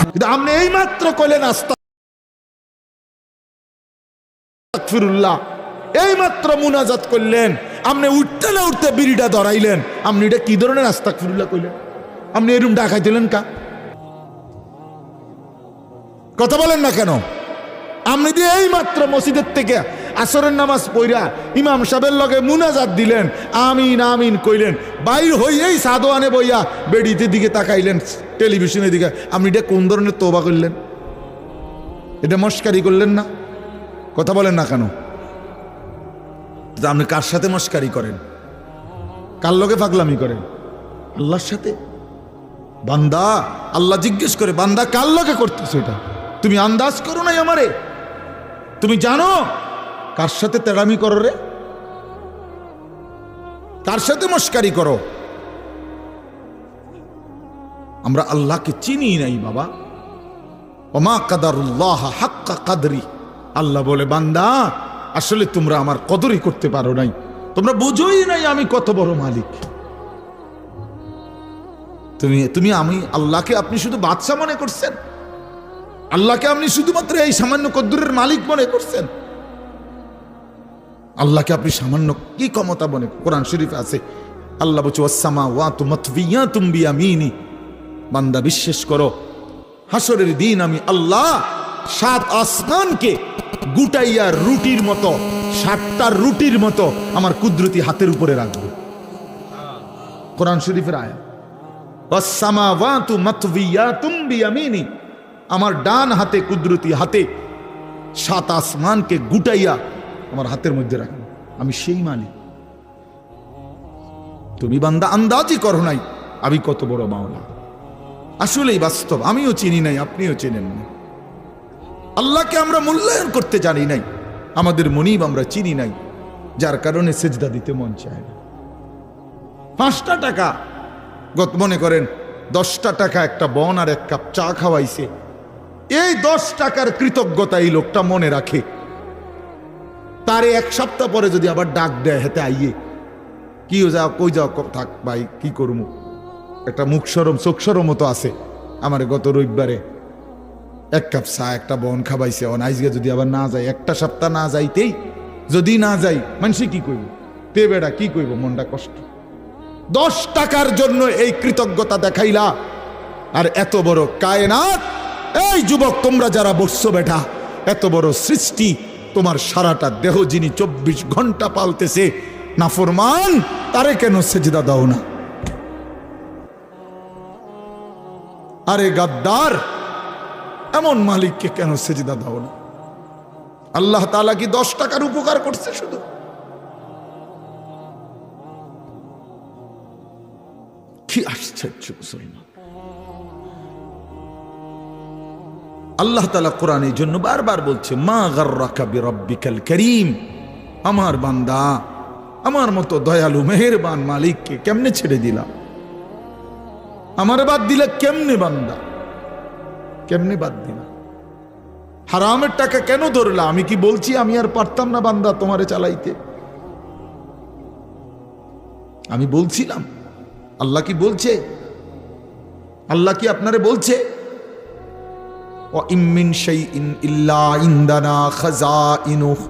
কিন্তু আপনি এই মাত্র কইলেন এই মাত্র মুনাজাত করলেন। আপনি উঠতে না উঠতে বিড়িটা ধরাইলেন। আপনি এটা কি ধরনের আস্তাক ফিরুল্লাহ কইলেন? আপনি এরম ডাকাই দিলেন কা? কথা বলেন না কেন? আপনি দিয়ে এই মাত্র মসজিদের থেকে আসরের নামাজ পইরা ইমাম সাহেবের লগে মুনাজাত দিলেন, আমিন আমিন কইলেন, বাইর হইয়েই সাদোয়ানে বইয়া বেডিতে দিকে তাকাইলেন। টেলিভিশনের দিকে আপনি এটা কোন ধরনের তোবা করলেন? এটা মস্কারি করলেন না? কথা বলেন না কেন? আপনি কার সাথে মস্কারি করেন? কার লোকে পাগলামি করেন? আল্লাহর সাথে? বান্দা, আল্লাহ জিজ্ঞেস করে, বান্দা কার লোকে করতেছো এটা? তুমি আন্দাজ করো নাই আমারে? তুমি জানো কার সাথে তেড়ামি করো রে? কার সাথে মস্কারি করো? আমরা আল্লাহকে চিনি নাই, বাবা। ওমা কাদারুল্লাহ হাক্কা কাদরি। আল্লাহ বলে, বান্দা, আসলে তোমরা আমার কদরই করতে পারো নাই। তোমরা বুঝোই নাই আমি কত বড় মালিক। তুমি তুমি, আমি, আল্লাহকে আপনি শুধু বাদশাহ মনে করছেন? আল্লাহকে আপনি শুধুমাত্র এই সামান্য কদ্দুরের মালিক মনে করছেন? আল্লাহকে আপনি সামান্য কি ক্ষমতা মনে, কোরআন শরীফ আছে, আল্লাহ বলছে ওয়াসামা ওয়া তুমতবিয়া তুমি আমিনি বান্দা বিশ্বাস করো, হাসরের দিন আমি আল্লাহ সাত আসমানকে গুটাইয়া রুটির মতো, সাতটা রুটির মতো আমার কুদরতি হাতের উপরে রাখব। কোরআন শরীফের আয়া আমার ডান হাতে কুদরতি হাতে সাত আসমানকে গুটাইয়া আমার হাতের মধ্যে রাখব। আমি সেই মালিক। তুমি বান্দা আন্দাজই করো নাই, আমি কত বড় মাওলা। আসলেই বাস্তব, আমিও চিনি নাই, আপনিও চেনেন না আল্লাহকে আমরা মূল্যায়ন করতে জানি নাই, আমাদের মনিব আমরা চিনি নাই, যার কারণে সেজদা দিতে মন চায় না। পাঁচটা টাকা, গত মনে করেন, দশটা টাকা একটা বন আর এক কাপ চা খাওয়াইছে। এই দশ টাকার কৃতজ্ঞতা এই লোকটা মনে রাখে। তারে এক সপ্তাহ পরে যদি আবার ডাক দেয়, হেতে আইয়ে কি যাও, কই যাও থাক ভাই, কি করব একটা মুখ সরম, চোখ মতো আছে। আমার গত রবিবারে এক কাপ চা, একটা বন খাবাইছে। অন আইজকে যদি আবার না যায় একটা সপ্তাহ না যাইতেই যদি না যাই মানুষে কি কইব? তে বেড়া কি কইব? মনটা কষ্ট। দশ টাকার জন্য এই কৃতজ্ঞতা দেখাইলা। আর এত বড় কায়নাত, এই যুবক, তোমরা যারা বসছো বেটা, এত বড় সৃষ্টি, তোমার সারাটা দেহ যিনি চব্বিশ ঘণ্টা পালতেছে, নাফরমান, তারে কেন সেজদা দাও না? আরে গাদ্দার, এমন মালিককে কেন সেজদা দাও না? আল্লাহ তালা কি দশ টাকার উপকার করছে শুধু? কি আশ্চর্য মুসলমান আল্লাহ তালা কোরআন এই জন্য বারবার বলছে, মা গার্রাকা বিরব্বিকাল করিম। আমার বান্দা, আমার মতো দয়ালু, মেহেরবান মালিককে কেমনে ছেড়ে দিলাম? আমার বাদ দিলে কেমনে বান্দা? কেমনে বাদ দিলাম হারামের টাকা কেন ধরলা? আমি কি বলছি আমি আর পারতাম না বান্দা তোমারে চালাইতে? আমি বলছিলাম। আল্লাহ কি বলছে? আল্লাহ কি আপনারে বলছে? ইল্লা ইনদানা খাজাইনুহ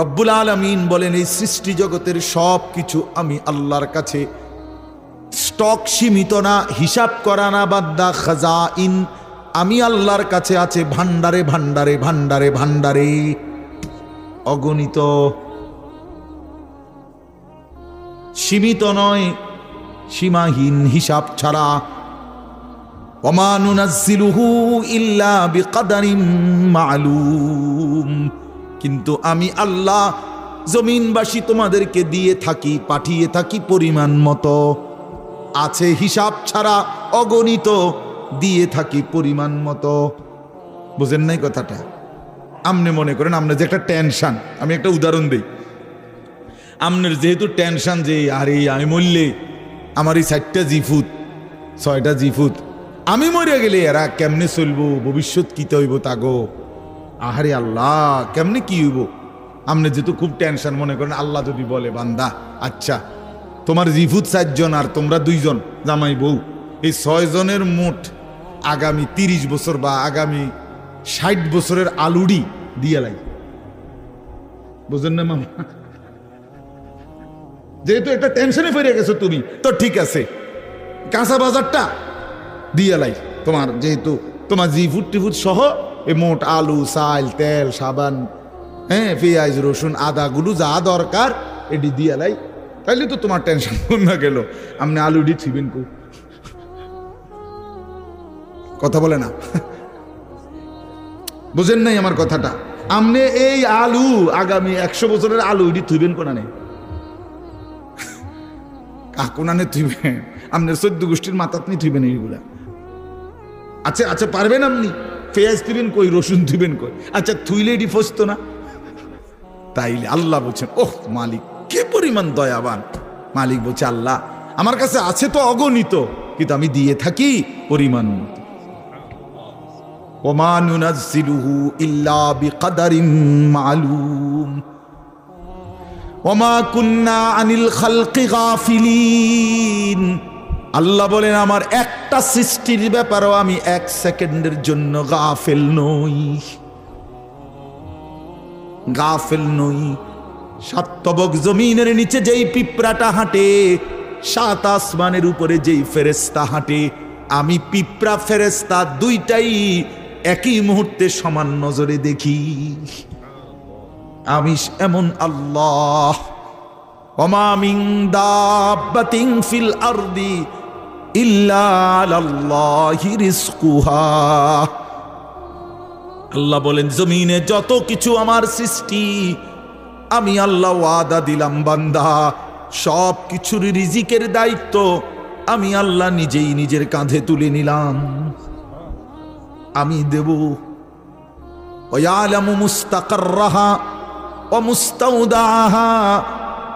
রব্বুল আলামিন বলেন, এই সৃষ্টি জগতের সব কিছু আমি আল্লাহর কাছে স্টক সীমিত না, হিসাব করা না, বাদ্দা খাজাইন। আমি আল্লাহর কাছে আছে ভান্ডারে ভান্ডারে ভান্ডারে ভান্ডারে অগণিত। সীমিত নয়, সীমাহীন হিসাব ছাড়া। অমানুনাজিলুহু ইল্লা বিকাদারিম মালুম। কিন্তু আমি আল্লাহ, জমিনবাসী তোমাদেরকে দিয়ে থাকি, পাঠিয়ে থাকি পরিমাণ মতো। আছে হিসাব ছাড়া অগণিত, দিয়ে থাকি পরিমাণ মতো। বুঝেন নাই কথাটা? আপনি মনে করেন আপনার যে একটা টেনশন, আমি একটা উদাহরণ দিই। আপনার যেহেতু টেনশন যে, আরে, আমি মরলে আমার এই চারটা জিফুত ছয়টা জিফুত আমি মরে গেলে এরা কেমনে চলবো, ভবিষ্যৎ কি হইব তাগো আহারে আল্লাহ, কেমনে কি হইব? আপনি যেহেতু খুব টেনশন, মনে করেন আল্লাহ যদি বলে, বান্দা আচ্ছা তোমার জিফুত চারজন আর তোমরা দুইজন, জামাই বউ। এই ছয় জনের মোট আগামী তিরিশ বছর বা আগামী ষাট বছরের আলুডি দিয়ে লাই। বুঝলেন না মামা? যেহেতু একটা টেনশনে ফিরে গেছো তুমি, তো ঠিক আছে। কাঁচা বাজারটা দিয়ে লাই। তোমার যেহেতু তোমার জি ফুট টিফুট সহ এই মোট আলু, চাল, তেল, সাবান হ্যাঁ পেঁয়াজ, রসুন আদাগুলো যা দরকার, এটি দিয়ে লাই। তাইলে তো তোমার টেনশন না গেল। আপনি আলুডি ছিবেন কু। কথা বলে না। বুঝেন নাই আমার কথাটা। আপনি এই আলু আগামী একশো বছরের আলু এটি থুইবেন কোনা নেই কাকুনানে থুইবেন? আপনার চোদ্দ গোষ্ঠীর মাথাত নি থুইবেন এইগুলা। আচ্ছা আচ্ছা পারবেন আপনি পেঁয়াজ থুইবেন কই, রসুন থুইবেন কই? আচ্ছা থুইলে এটি ফসতো না? তাইলে আল্লাহ বলছেন, ওহ, মালিক। পরিমাণ দয়াবান। মালিক বলছে, আল্লাহ, আমার কাছে আছে তো অগণিত, কিন্তু আমি দিয়ে থাকি পরিমাণ আল্লাহ বলেন, আমার একটা সৃষ্টির ব্যাপারেও আমি এক সেকেন্ডের জন্য গাফেল নই। গাফেল নই। সাতবক জমিনের নিচে যেই পিঁপড়াটা হাঁটে, সাত আসমানের উপরে যেই ফেরেস্তা হাঁটে, আমি পিঁপড়া ফেরেস্তা দুইটাই একই মুহূর্তে সমান নজরে দেখি। আমি এমন আল্লাহ। অমামিং দাব্বাতিং ফিল আরদি আল্লাহ বলেন, জমিনে যত কিছু আমার সৃষ্টি আমি আল্লাহ ওয়াদা দিলাম, বান্দা। সব কিছুর রিজিকের দায়িত্ব আমি আল্লাহ নিজেই নিজের কাঁধে তুলে নিলাম। আমি দেব।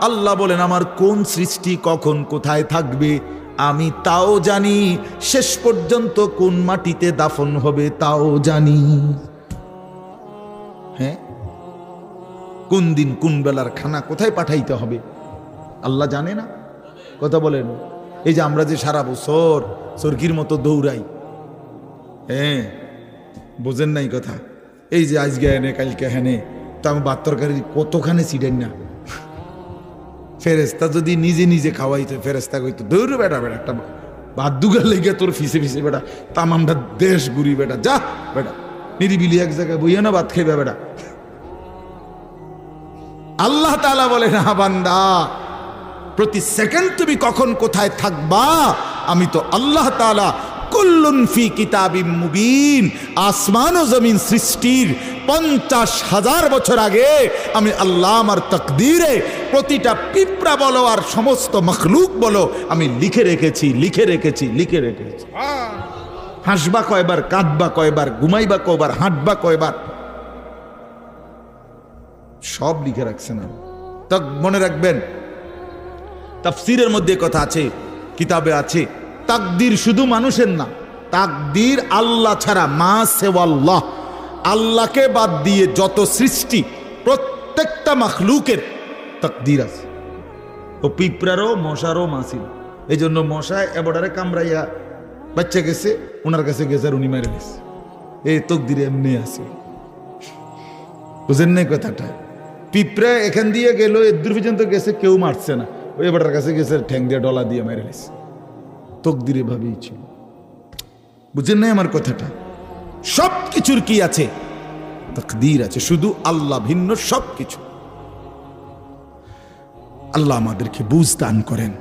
আল্লাহ বলেন, আমার কোন সৃষ্টি কখন কোথায় থাকবে? আমি তাও জানি। শেষ পর্যন্ত কোন মাটিতে দাফন হবে তাও জানি। কোন দিন কোন বেলার খানা কোথায় পাঠাইতে হবে? আল্লাহ জানে না? কথা বলেন। এই যে আমরা যে সারা বছর সর্কির মতো দৌড়াই হ্যাঁ বোঝেন নাই কথা? এই যে আজকে এনে কালকে হেনে, তো আমি ভাত তরকারি কতখানে ছিটেন না? ফেরেস্তা যদি নিজে নিজে খাওয়াইতো ফেরেস্তা কইতো, দৌড় বেটা বেটা একটা দুগার লেগে তোর ফিসে ফিসে বেটা তামামটা দেশ ঘুরি বেটা যা বেটা নিরিবিলি এক জায়গায় বইয়া না ভাত খাইবে বেটা আল্লাহ তালা বলে না বান্দা প্রতি সেকেন্ড তুমি কখন কোথায় থাকবা? আমি তো আল্লাহ তালা কুল্লুন ফি কিতাবিম মুবিন আসমান ও জমিন সৃষ্টির পঞ্চাশ হাজার বছর আগে আমি আল্লাহ আমার তকদিরে প্রতিটা পিঁপড়া বলো আর সমস্ত মখলুক বলো আমি লিখে রেখেছি লিখে রেখেছি লিখে রেখেছি। হাসবা কয়বার কাঁদবা কয়বার ঘুমাইবা কয়বার হাঁটবা কয়বার সব লিখে রাখছেন তা মনে রাখবেন, তাফসিরের মধ্যে কথা আছে, কিতাবে আছে, তাকদির শুধু মানুষের না, তাকদির আল্লাহ ছাড়া মা সেওয়াল্লাহ আল্লাহকে বাদ দিয়ে যত সৃষ্টি, প্রত্যেকটা মাখলুকের তাকদির আছে। ও পিঁপড়ারও, মশারও মাসিল এই জন্য মশায় এবারে কামড়াইয়া বাচ্চা গেছে ওনার কাছে গেছে আর উনি মেরে গেছে এই তকদির এমনি আছে। বুঝেন নাই কথাটা? পিঁপড়া এখান দিয়ে গেল এদূর পর্যন্ত গেছে, কেউ মারছে না। ওই এবারটার কাছে গেছে, ঠ্যাং দিয়ে ডলা দিয়ে মেরে গেছে তকদিরে ভাবেই ছিল। বুঝেন নাই আমার কথাটা? সব কিছুর কি আছে? তকদির আছে, শুধু আল্লাহ ভিন্ন সব কিছু আল্লাহ আমাদেরকে বুঝ দান করেন।